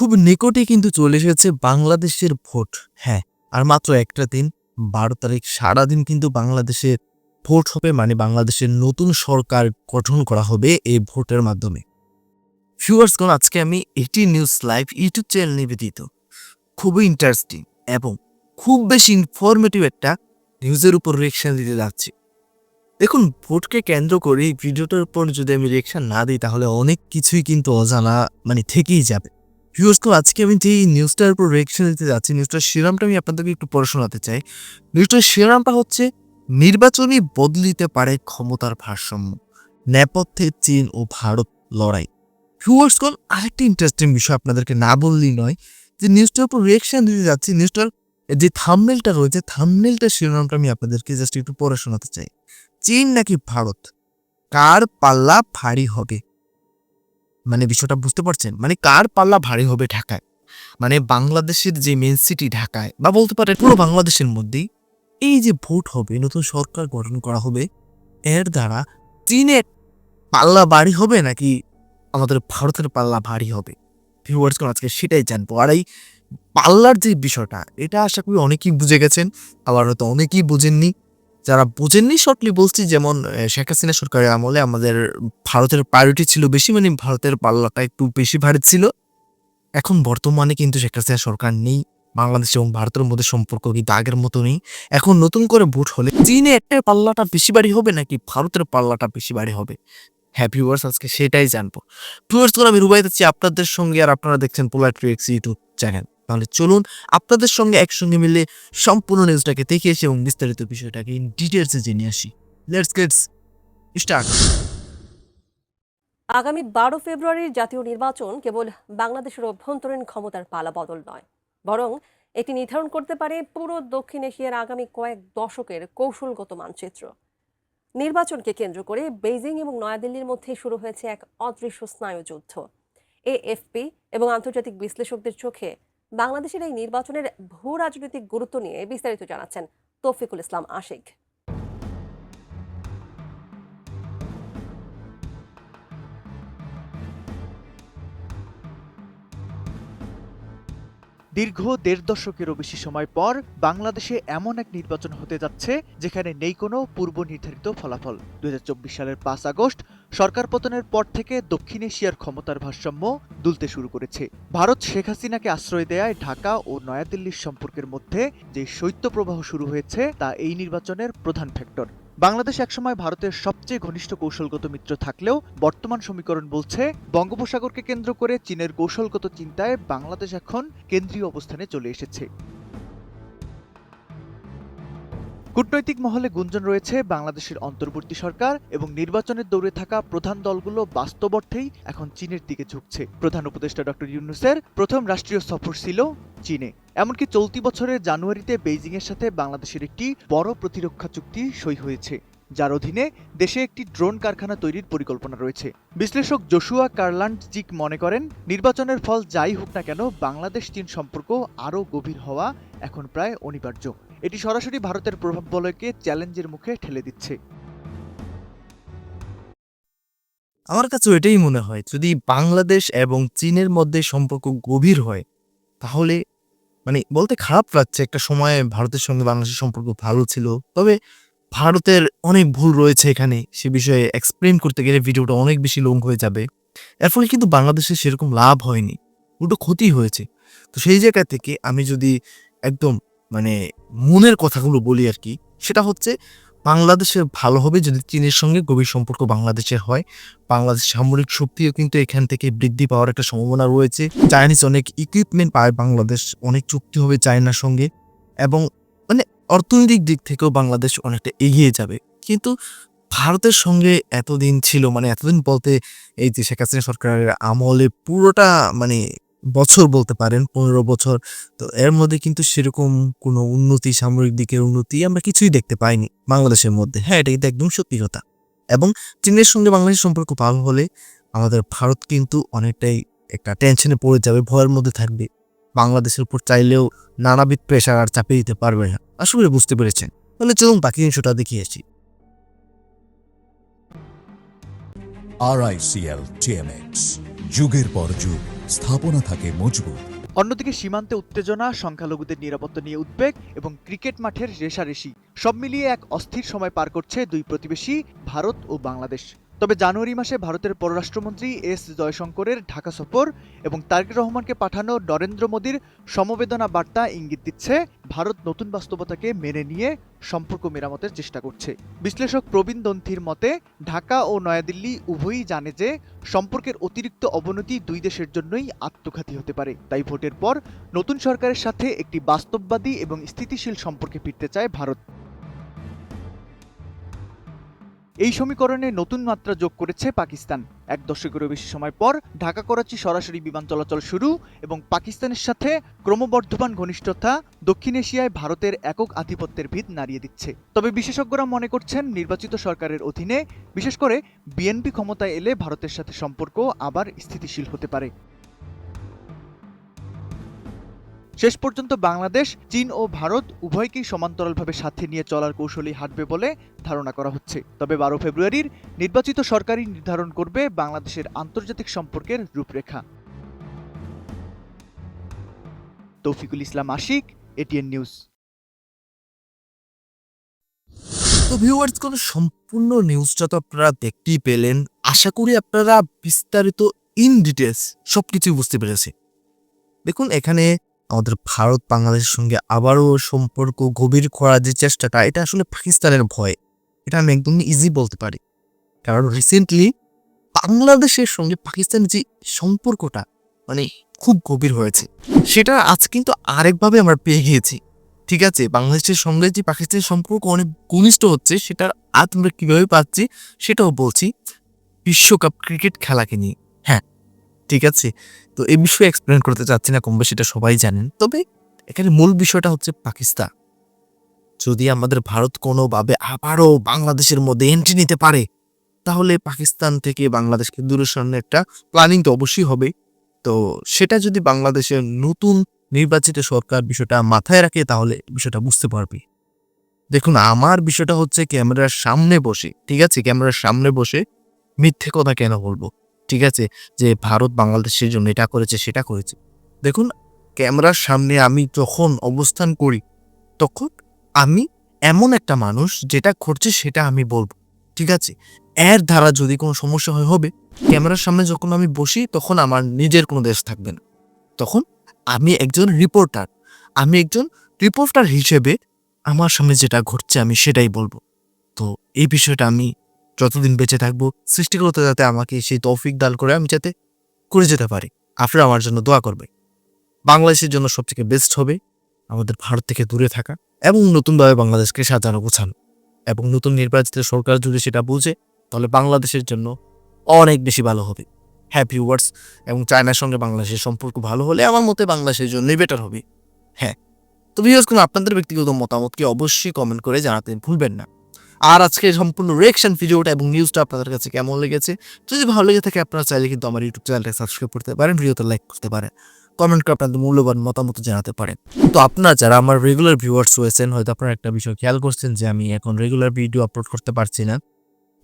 খুব নিকটে কিন্তু চলে এসেছে বাংলাদেশের ভোট। হ্যাঁ আর মাত্র একটা দিন, বারো তারিখ সারাদিন কিন্তু বাংলাদেশের ভোট হবে মানে বাংলাদেশের নতুন সরকার গঠন করা হবে এই ভোটের মাধ্যমে। ভিউয়ার্সগণ আজকে আমি এটি নিউজ লাইভ ইউটিউব চ্যানেল নিবেদিত খুবই ইন্টারেস্টিং এবং খুব বেশি ইনফরমেটিভ একটা নিউজের উপর রিয়েকশন দিতে যাচ্ছি। দেখুন, ভোটকে কেন্দ্র করে এই ভিডিওটার উপর যদি আমি রিয়েকশন না দিই, তাহলে অনেক কিছুই কিন্তু অজানা মানে থেকেই যাবে। ভিউয়ার্স আজকে আমি যে নিউজটার উপর রিয়েকশন দিতে যাচ্ছি নিউজটার শিরামটা আমি আপনাদেরকে একটু পড়ে শোনাতে চাই। নিউজটার শিরামটা হচ্ছে নির্বাচনই বদলিতে পারে ক্ষমতার ভারসাম্য, নেপথ্যে চীন ও ভারত লড়াই। ভিউয়ার্সগণ আরেকটি ইন্টারেস্টিং বিষয় আপনাদেরকে না বললেই নয়, যে নিউজটার উপর রিয়েকশন দিতে যাচ্ছি নিউজটার যে থামনেলটা রয়েছে থামনেলটার শিরোনামটা আমি আপনাদেরকে জাস্ট একটু পড়ে শোনাতে চাই। চীন নাকি ভারত? কার পাল্লা ভারী হবে? মানে বিষয়টা বুঝতে পারছেন? মানে কার পাল্লা ভারী হবে ঢাকায়? মানে বাংলাদেশের যে মেন সিটি ঢাকায়, বা বলতে পারেন পুরো বাংলাদেশের মধ্যেই এই যে ভোট হবে, নতুন সরকার গঠন করা হবে, এর দ্বারা চীনের পাল্লা ভারী হবে নাকি আমাদের ভারতের পাল্লা ভারী হবে? ভিউয়ার্স আজকে সেটাই জানব। আর এই পাল্লার যে বিষয়টা, এটা আশা করি অনেকেই বুঝে গেছেন, আবার হয়তো অনেকেই বুঝেননি। যারা বোঝেননি শর্টলি বলছি, যেমন শেখ হাসিনা সরকারের আমলে আমাদের ভারতের প্রায়োরিটি ছিল বেশি মানে ভারতের পাল্লাটা একটু বেশি ভারী ছিল। এখন বর্তমানে কিন্তু শেখ হাসিনা সরকার নেই, বাংলাদেশ এবং ভারতের মধ্যে সম্পর্ক কিন্তু আগের মতো নেই। এখন নতুন করে ভোট হলে চীনে একটা পাল্লাটা বেশি বাড়ি হবে নাকি ভারতের পাল্লাটা বেশি বাড়ি হবে? হ্যাঁ ভিউয়ার্স আজকে সেটাই জানব। ভিউয়ার্স আমি রুবাই আপনাদের সঙ্গে, আর আপনারা দেখছেন পোলার ট্রিক্স ইউটিউব চ্যানেল তাহলে চলুন আপনাদের সঙ্গে একসঙ্গে মিলে সম্পূর্ণ নিউজটাকে দেখে এসে এবং বিস্তারিত বিষয়টাকে ইন ডিটেলসে জেনে আসি। লেটস গেটস স্টার্ট আগামী বারো ফেব্রুয়ারির জাতীয় নির্বাচন কেবল বাংলাদেশের অভ্যন্তরীণ ক্ষমতার পালা বদল নয়, বরং এটি নির্ধারণ করতে পারে পুরো দক্ষিণ এশিয়ার আগামী কয়েক দশকের কৌশলগত মানচিত্র। নির্বাচনকে কেন্দ্র করে বেইজিং এবং নয়াদিল্লির মধ্যে শুরু হয়েছে এক অদৃশ্য স্নায়ুযুদ্ধ। এএফপি এবং আন্তর্জাতিক বিশ্লেষকদের চোখে বাংলাদেশের এই নির্বাচনের ভূ রাজনৈতিক গুরুত্ব নিয়ে বিস্তারিত জানাচ্ছেন তৌফিকুল ইসলাম আশিক। দীর্ঘ দেড় দশকেরও বেশি সময় পর বাংলাদেশে এমন এক নির্বাচন হতে যাচ্ছে, যেখানে নেই কোনো পূর্ব নির্ধারিত ফলাফল। দুই হাজার চব্বিশ সালের পাঁচ আগস্ট সরকার পতনের পর থেকে দক্ষিণ এশিয়ার ক্ষমতার ভারসাম্য দুলতে শুরু করেছে। ভারত শেখ হাসিনাকে আশ্রয় দেয়ায় ঢাকা ও নয়াদিল্লির সম্পর্কের মধ্যে যে শৈত্যপ্রবাহ শুরু হয়েছে, তা এই নির্বাচনের প্রধান ফ্যাক্টর। বাংলাদেশ একসময় ভারতের সবচেয়ে ঘনিষ্ঠ কৌশলগত মিত্র থাকলেও বর্তমান সমীকরণ বলছে, বঙ্গোপসাগরকে কেন্দ্র করে চীনের কৌশলগত চিন্তায় বাংলাদেশ এখন কেন্দ্রীয় অবস্থানে চলে এসেছে। কূটনৈতিক মহলে গুঞ্জন রয়েছে বাংলাদেশের অন্তর্বর্তী সরকার এবং নির্বাচনের দৌড়ে থাকা প্রধান দলগুলো বাস্তব অর্থেই এখন চীনের দিকে ঝুঁকছে। প্রধান উপদেষ্টা ডক্টর ইউনুসের প্রথম রাষ্ট্রীয় সফর ছিল চীনে। এমনকি চলতি বছরের জানুয়ারিতে বেইজিংয়ের সাথে বাংলাদেশের একটি বড় প্রতিরক্ষা চুক্তি সই হয়েছে, যার অধীনে দেশে একটি ড্রোন কারখানা তৈরির পরিকল্পনা রয়েছে। বিশ্লেষক জোশুয়া কার্লান্ড জিক মনে করেন, নির্বাচনের ফল যাই হোক না কেন, বাংলাদেশ চীন সম্পর্ক আরও গভীর হওয়া এখন প্রায় অনিবার্য। এটি সরাসরি ভারতের প্রভাব বলয়কে চ্যালেঞ্জের মুখে ঠেলে দিচ্ছে। আমার কাছে এটাই মনে হয়, যদি বাংলাদেশ এবং চীনের মধ্যে সম্পর্ক গভীর হয়, তাহলে মানে বলতে খারাপ লাগছে একটা সময়ে ভারতের সঙ্গে বাংলাদেশের সম্পর্ক ভালো ছিল। তবে ভারতের অনেক ভুল রয়েছে এখানে। সে বিষয়ে এক্সপ্লেন করতে গেলে ভিডিওটা অনেক বেশি লং হয়ে যাবে। এর ফলে কিন্তু বাংলাদেশের সেরকম লাভ হয়নি। উল্টো ক্ষতি হয়েছে। তো সেই জায়গা থেকে আমি যদি একদম মানে মনের কথাগুলো বলি আর কি, সেটা হচ্ছে বাংলাদেশের ভালো হবে যদি চীনের সঙ্গে গভীর সম্পর্ক বাংলাদেশের হয়। বাংলাদেশ সামরিক শক্তিও কিন্তু এখান থেকে বৃদ্ধি পাওয়ার একটা সম্ভাবনা রয়েছে। চাইনিজ অনেক ইকুইপমেন্ট পায় বাংলাদেশ, অনেক চুক্তি হবে চায়নার সঙ্গে এবং মানে অর্থনৈতিক দিক থেকেও বাংলাদেশ অনেকটা এগিয়ে যাবে। কিন্তু ভারতের সঙ্গে এতদিন ছিল মানে এতদিন বলতে এই যে শেখ হাসিনা সরকারের আমলে পুরোটা মানে বছর বলতে পারেন, পনেরো বছর। তো এর মধ্যে কিন্তু সেরকম কোনো উন্নতি, সামরিক দিকের উন্নতি আমরা কিছুই দেখতে পাইনি বাংলাদেশের মধ্যে। হ্যাঁ এটা কিন্তু একদম সত্যি কথা। এবং চীনের সঙ্গে বাংলাদেশের সম্পর্ক ভালো হলে আমাদের ভারত কিন্তু অনেকটাই একটা টেনশনে পড়ে যাবে, ভয়ের মধ্যে থাকবে। বাংলাদেশের উপর চাইলেও নানাবিধ প্রেশার আর চাপিয়ে দিতে পারবে না। করি বুঝতে পেরেছেন। তাহলে চলুন বাকি অংশটা দেখিয়ে আসি। RICL TMX যুগের পর যুগ। স্থাপনা থাকে মজবুত। অন্যদিকে সীমান্তে উত্তেজনা, সংখ্যালঘুদের নিরাপত্তা নিয়ে উদ্বেগ এবং ক্রিকেট মাঠের রেশারেশি সব মিলিয়ে এক অস্থির সময় পার করছে দুই প্রতিবেশী, ভারত ও বাংলাদেশ। তবে জানুয়ারি মাসে ভারতের পররাষ্ট্রমন্ত্রী এস জয়শঙ্করের ঢাকা সফর এবং তারেক রহমানকে পাঠানো নরেন্দ্র মোদীর সমবেদনা বার্তা ইঙ্গিত দিচ্ছে, ভারত নতুন বাস্তবতাকে মেনে নিয়ে সম্পর্ক মেরামতের চেষ্টা করছে। বিশ্লেষক প্রবীণ দন্থির মতে, ঢাকা ও নয়াদিল্লি উভয়ই জানে যে সম্পর্কের অতিরিক্ত অবনতি দুই দেশের জন্যই আত্মঘাতী হতে পারে। তাই ভোটের পর নতুন সরকারের সাথে একটি বাস্তববাদী এবং স্থিতিশীল সম্পর্কে ফিরতে চায় ভারত। এই সমীকরণে নতুন মাত্রা যোগ করেছে পাকিস্তান। এক দশকেরও বেশি সময় পর ঢাকা, করাচি সরাসরি বিমান চলাচল শুরু এবং পাকিস্তানের সাথে ক্রমবর্ধমান ঘনিষ্ঠতা দক্ষিণ এশিয়ায় ভারতের একক আধিপত্যের ভিত নাড়িয়ে দিচ্ছে। তবে বিশেষজ্ঞরা মনে করছেন নির্বাচিত সরকারের অধীনে বিশেষ করে বিএনপি ক্ষমতায় এলে ভারতের সাথে সম্পর্ক আবার স্থিতিশীল হতে পারে। শেষ পর্যন্ত বাংলাদেশ, চীন ও ভারত উভয়কেই সমান্তরালভাবে সাথে নিয়ে চলার কৌশলী হাঁটবে বলে ধারণা করা হচ্ছে। তবে বারো ফেব্রুয়ারির নির্বাচিত সরকারই নির্ধারণ করবে বাংলাদেশের আন্তর্জাতিক সম্পর্কের রূপরেখা। Toufiqul Islam Ashik, ATN news. তো ভিউয়ার্স, কোনো সম্পূর্ণ নিউজটা তো আপনারা দেখতেই পেলেন। আশা করি আপনারা বিস্তারিত ইন ডিটেলস সবকিছুই বুঝতে পেরেছে দেখুন, এখানে আমাদের ভারত বাংলাদেশের সঙ্গে আবারও সম্পর্ক গভীর করার যে চেষ্টাটা, এটা আসলে পাকিস্তানের ভয়। এটা আমি একদম ইজি বলতে পারি। কারণ রিসেন্টলি বাংলাদেশের সঙ্গে পাকিস্তানের যে সম্পর্কটা মানে খুব গভীর হয়েছে। সেটা আজ কিন্তু আরেকভাবে আমরা পেয়ে গিয়েছি। ঠিক আছে? বাংলাদেশের সঙ্গে যে পাকিস্তানের সম্পর্ক অনেক ঘনিষ্ঠ হচ্ছে, সেটার আজ আমরা কীভাবে পাচ্ছি, সেটাও বলছি। বিশ্বকাপ ক্রিকেট খেলাকে নিয়ে। হ্যাঁ। ঠিক আছে? তো এই বিষয়ে এক্সপ্লেন করতে চাচ্ছি না, কম বেশি এটা সবাই জানেন। তবে এখানে মূল বিষয়টা হচ্ছে পাকিস্তান। যদি আমাদের ভারত কোনোভাবে আবারও বাংলাদেশের মধ্যে এন্ট্রি নিতে পারে, তাহলে পাকিস্তান থেকে বাংলাদেশকে দূরে সরানোর একটা প্ল্যানিং তো অবশ্যই হবে। তো সেটা যদি বাংলাদেশের নতুন নির্বাচিত সরকার বিষয়টা মাথায় রাখে, তাহলে বিষয়টা বুঝতে পারবে। দেখুন, আমার বিষয়টা হচ্ছে ক্যামেরার সামনে বসে, ঠিক আছে? ক্যামেরার সামনে বসে মিথ্যে কথা কেন বলব? ঠিক আছে? যে ভারত বাংলাদেশের জন্য এটা করেছে, সেটা করেছে। দেখুন, ক্যামেরার সামনে আমি যখন অবস্থান করি, তখন আমি এমন একটা মানুষ যেটা করছে সেটা আমি বলব, ঠিক আছে? এর দ্বারা যদি কোনো সমস্যা হয়, হবে। ক্যামেরার সামনে যখন আমি বসি, তখন আমার নিজের কোনো দেশ থাকবে না। তখন আমি একজন রিপোর্টার আমি একজন রিপোর্টার হিসেবে আমার সামনে যেটা ঘটছে আমি সেটাই বলব। তো এই বিষয়টা আমি যতদিন বেঁচে থাকব, সৃষ্টিকর্তা যাতে আমাকে সেই তৌফিক দাল করে, আমি যাতে করে যেতে পারি। আপনারা আমার জন্য দোয়া করবে বাংলাদেশের জন্য সবথেকে বেস্ট হবে আমাদের ভারত থেকে দূরে থাকা এবং নতুনভাবে বাংলাদেশকে সাজানো, গোছানো। এবং নতুন নির্বাচিত সরকার যদি সেটা বুঝে, তাহলে বাংলাদেশের জন্য অনেক বেশি ভালো হবে। হ্যাপি ওয়ার্ডস এবং চায়নার সঙ্গে বাংলাদেশের সম্পর্ক ভালো হলে আমার মতে বাংলাদেশের জন্যই বেটার হবে। হ্যাঁ। তো ভিউয়ার্স কোনো আপনাদের ব্যক্তিগত মতামতকে অবশ্যই কমেন্ট করে জানাতে ভুলবেন না। আর আজকে সম্পূর্ণ রিয়েকশন ভিডিওটা এবং নিউজটা আপনাদের কাছে কেমন লেগেছে? যদি ভালো লেগে থাকে আপনারা চাইলে কিন্তু আমার ইউটিউব চ্যানেলটা সাবস্ক্রাইব করতে পারেন, ভিডিওতে লাইক করতে পারেন। কমেন্ট করে আপনাদের মূল্যবান মতামত জানাতে পারেন। তো আপনারা যারা আমার রেগুলার ভিউয়ার্স রয়েছেন, হয়তো আপনারা একটা বিষয় খেয়াল করছেন যে আমি এখন রেগুলার ভিডিও আপলোড করতে পারছি না।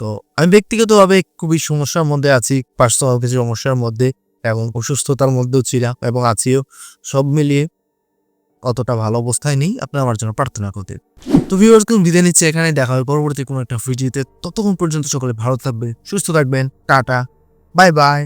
তো আমি ব্যক্তিগতভাবে খুবই সমস্যার মধ্যে আছি পার্সোনাল কিছু সমস্যার মধ্যে এবং অসুস্থতার মধ্যেও ছিলাম এবং আছিও সব মিলিয়ে অতটা ভালো অবস্থায় নেই। আপনারা আমার জন্য প্রার্থনা করতেন। তো ভিউয়ার্স কিন্তু বিদায় নিচ্ছে এখানে দেখা হবে পরবর্তী কোনো একটা ভিডিওতে ততক্ষণ পর্যন্ত সকলে ভালো থাকবে সুস্থ থাকবেন। Tata bye bye